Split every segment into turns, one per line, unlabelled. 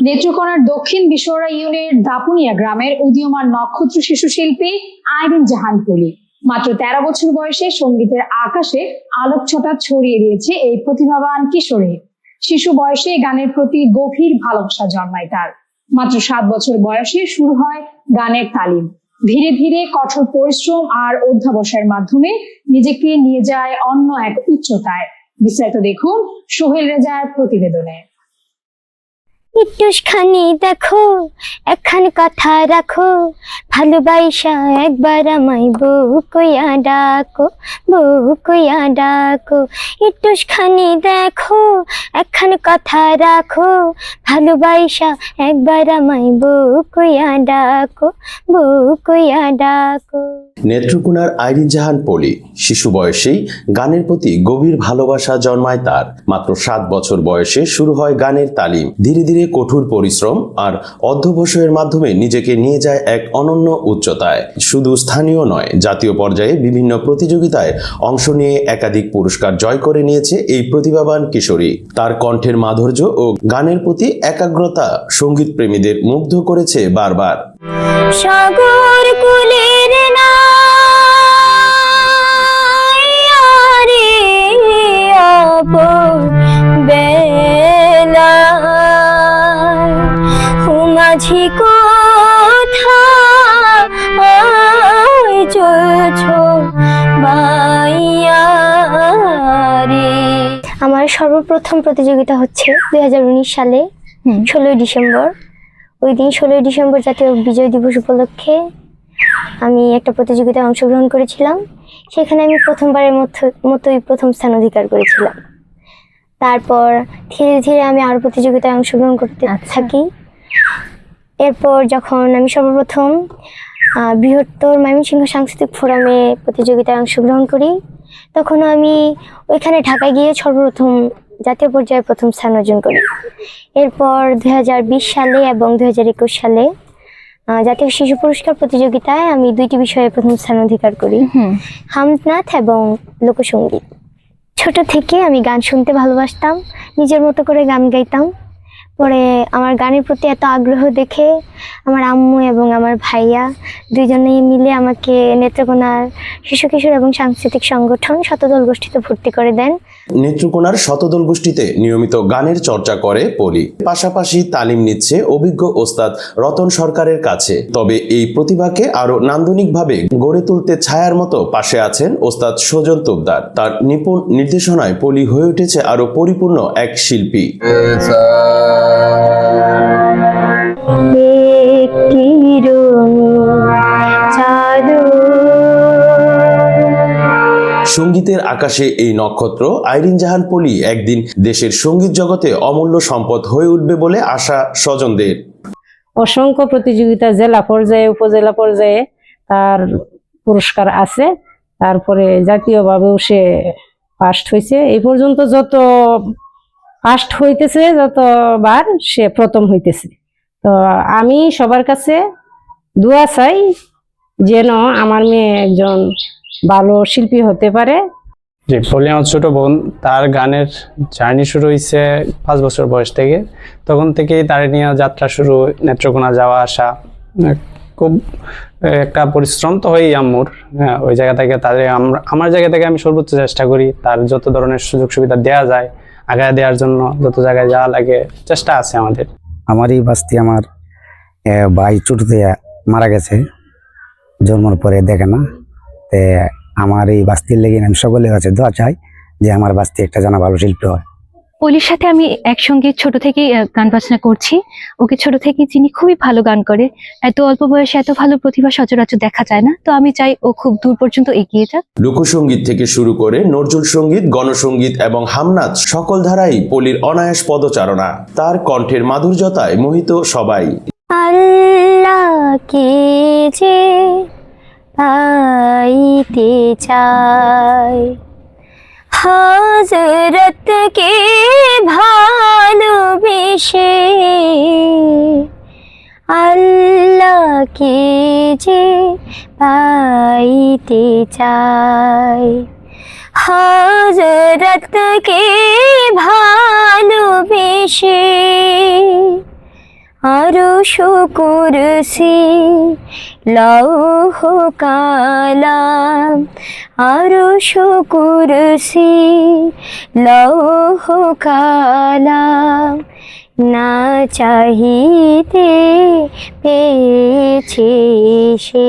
নেত্রকোনার দক্ষিণ বিশ্বরা ইউনিয়নের দাপুনিয়া গ্রামের উদীয়মান নক্ষত্র শিশু শিল্পী আইরিন জাহান পলি। মাত্র তেরো বছর বয়সে সঙ্গীতের আকাশে আলোকছটা ছড়িয়ে দিয়েছে এই প্রতিভাবান কিশোরী। শিশু বয়সে গানের প্রতি গভীর ভালোবাসা জন্মায় তার। মাত্র সাত বছর বয়সে শুরু হয় গানের তালিম। ধীরে ধীরে কঠোর পরিশ্রম আর অধ্যাবসায়ের মাধ্যমে নিজেকে নিয়ে যায় অন্য এক উচ্চতায়। বিস্তারিত দেখুন সোহেল রেজার প্রতিবেদনে।
একটুখানি দেখো, একখানি কথা রাখো। ভালোবাসা একবার আমায় বউ কইয়া ডাকো, বউ কইয়া ডাকো। একটুখানি দেখো, একখানি কথা রাখো। ভালোবাসা একবার আমায় বউ কইয়া ডাকো, বউ কইয়া ডাকো।
নেত্রকোনার আইরিন জাহান পলি, শিশু বয়সেই গানের প্রতি গভীর ভালোবাসা জন্মায় তার। মাত্র সাত বছর বয়সে শুরু হয় গানের তালিম। ধীরে ধীরে কঠোর পরিশ্রম আর অধ্যবসায়ের মাধ্যমে নিজেকে নিয়ে যায় এক অনন্য উচ্চতায়। শুধু স্থানীয় নয়, জাতীয় পর্যায়ে বিভিন্ন প্রতিযোগিতায় অংশ নিয়ে একাধিক পুরস্কার জয় করে নিয়েছে এই প্রতিভাবান কিশোরী। তার কণ্ঠের মাধুর্য ও গানের প্রতি একাগ্রতা সংগীত প্রেমীদের মুগ্ধ করেছে বারবার।
সাগর কুলের কোথা চলছ বাইয়া রে। আমার সর্বপ্রথম প্রতিযোগিতা হচ্ছে দু হাজার উনিশ সালে ষোলোই ডিসেম্বর। ওই দিন ষোলোই ডিসেম্বর জাতীয় বিজয় দিবস উপলক্ষে আমি একটা প্রতিযোগিতায় অংশগ্রহণ করেছিলাম। সেখানে আমি প্রথমবারের মতো মতোই প্রথম স্থান অধিকার করেছিলাম। তারপর ধীরে ধীরে আমি আরও প্রতিযোগিতায় অংশগ্রহণ করতে থাকি। এরপর যখন আমি সর্বপ্রথম বৃহত্তর ময়মনসিংহ সাংস্কৃতিক ফোরামে প্রতিযোগিতায় অংশগ্রহণ করি তখন আমি ওইখানে ঢাকায় গিয়ে সর্বপ্রথম জাতীয় পর্যায়ে প্রথম স্থান অর্জন করি। এরপর দু হাজার বিশ সালে এবং দু হাজার একুশ সালে জাতীয় শিশু পুরস্কার প্রতিযোগিতায় আমি দুইটি বিষয়ে প্রথম স্থান অধিকার করি। হামনাথ এবং লোকসঙ্গীত। ছোট থেকে আমি গান শুনতে ভালোবাসতাম নিজের মতো করে গান গাইতাম। পরে আমার গানের প্রতি এত আগ্রহ দেখে আমার আম্মু এবং আমার ভাইয়া দুইজনেই মিলে আমাকে নেত্রকোনার শিশু কিশোর এবং সাংস্কৃতিক সংগঠন শতদল গোষ্ঠীতে ভর্তি করে দেন।
নেত্রকোনার শতদল গোষ্ঠীতে নিয়মিত গানের চর্চা করে পলি। পাশাপাশি তালিম নিচ্ছে অভিজ্ঞ ওস্তাদ রতন সরকারের কাছে। তবে এই প্রতিভাকে আরও নান্দনিকভাবে গড়ে তুলতে ছায়ার মতো পাশে আছেন ওস্তাদ সজন তোপদার। তার নিপুণ নির্দেশনায় পলি হয়ে উঠেছে আরও পরিপূর্ণ এক শিল্পী। সঙ্গীতের আকাশে এই নক্ষত্র আইরিন জাহান পলি একদিন দেশের সংগীত জগতে অমূল্য সম্পদ হয়ে উঠবে বলে আশা স্বজনদের।
অসংখ্য প্রতিযোগিতা জেলা পর্যায়ে উপজেলা পর্যায়ে তার পুরস্কার আছে। তারপরে জাতীয়ভাবেও সে ফার্স্ট হয়েছে। এই পর্যন্ত যত ফার্স্ট হইতেছে যতবার সে প্রথম হইতেছে। তো আমি সবার কাছে দোয়া চাই যেন আমার মেয়ে একজন ভালো শিল্পী হতে পারে।
যে পলি আমার ছোট বোন তার গানের জার্নি শুরু হয়েছে পাঁচ বছর বয়স থেকে। তখন থেকেই তার নিয়ে যাত্রা শুরু নেত্রকোনা যাওয়া আসা। খুব একটা পরিশ্রম তো হয়ই আম্মুর। হ্যাঁ ওই জায়গা থেকে তাদের আমার জায়গা থেকে আমি সর্বোচ্চ চেষ্টা করি তার যত ধরনের সুযোগ সুবিধা দেওয়া যায় আগায় দেওয়ার জন্য যত জায়গায় যাওয়া লাগে চেষ্টা আছে আমাদের।
আমারই এই বাস্তি আমার ভাই ভাই ছোটতে মারা গেছে। জন্মের পরে দেখে না। তে আমার এই বাস্তির লেগে আমি সকলের কাছে দোয়া চাই যে আমার বাস্তি একটা জানা ভালো শিল্পী হয়।
পলির সাথে আমি একসঙ্গে ছোট থেকেই আহ, গান বাজনা করছি। ওকে ছোট থেকে যিনি খুবই ভালো গান করে এত অল্প বয়সে এত ভালো প্রতিভা সচরাচর দেখা যায় না। তো আমি চাই ও খুব দূর পর্যন্ত এগিয়ে যাক।
লোকসঙ্গীত থেকে শুরু করে নজরুল সংগীত গণসঙ্গীত এবং হামনাথ সকল ধারাই পলির অনায়াস পদচারণা। তার কণ্ঠের মাধুর্যতায় মোহিত সবাই।
আল্লাহকে যে পাইতে চাই হজরতকে ভালোবেসে আল্লাহকে যে পাইতে চাই হজরতকে ভালোবেসে আরশ কুরসি লৌহ কালাম। আরশ কুরসি লৌহ কালাম। না চাহিতে পেয়েছে সে।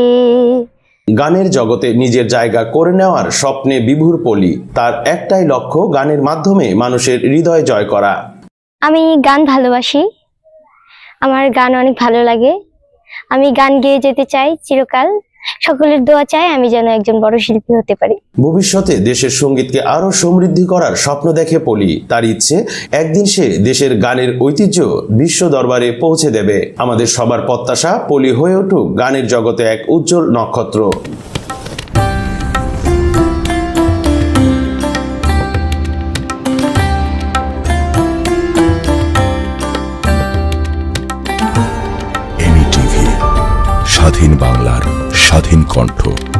গানের জগতে নিজের জায়গা করে নেওয়ার স্বপ্নে বিভুর পলি তার একটাই লক্ষ্য গানের মাধ্যমে মানুষের হৃদয় জয় করা।
আমি গান ভালোবাসি। আমার গান অনেক ভালো লাগে। আমি গান গেয়ে যেতে চাই চিরকাল। সকলের দোয়া চাই আমি যেন একজন বড় শিল্পী হতে পারি।
ভবিষ্যতে দেশের সঙ্গীতকে আরও সমৃদ্ধি করার স্বপ্ন দেখে পলি। তার ইচ্ছে, একদিন সে দেশের গানের ঐতিহ্য বিশ্ব দরবারে পৌঁছে দেবে। আমাদের সবার প্রত্যাশা পলি হয়ে উঠুক গানের জগতে এক উজ্জ্বল নক্ষত্র।
স্বাধীন কণ্ঠ।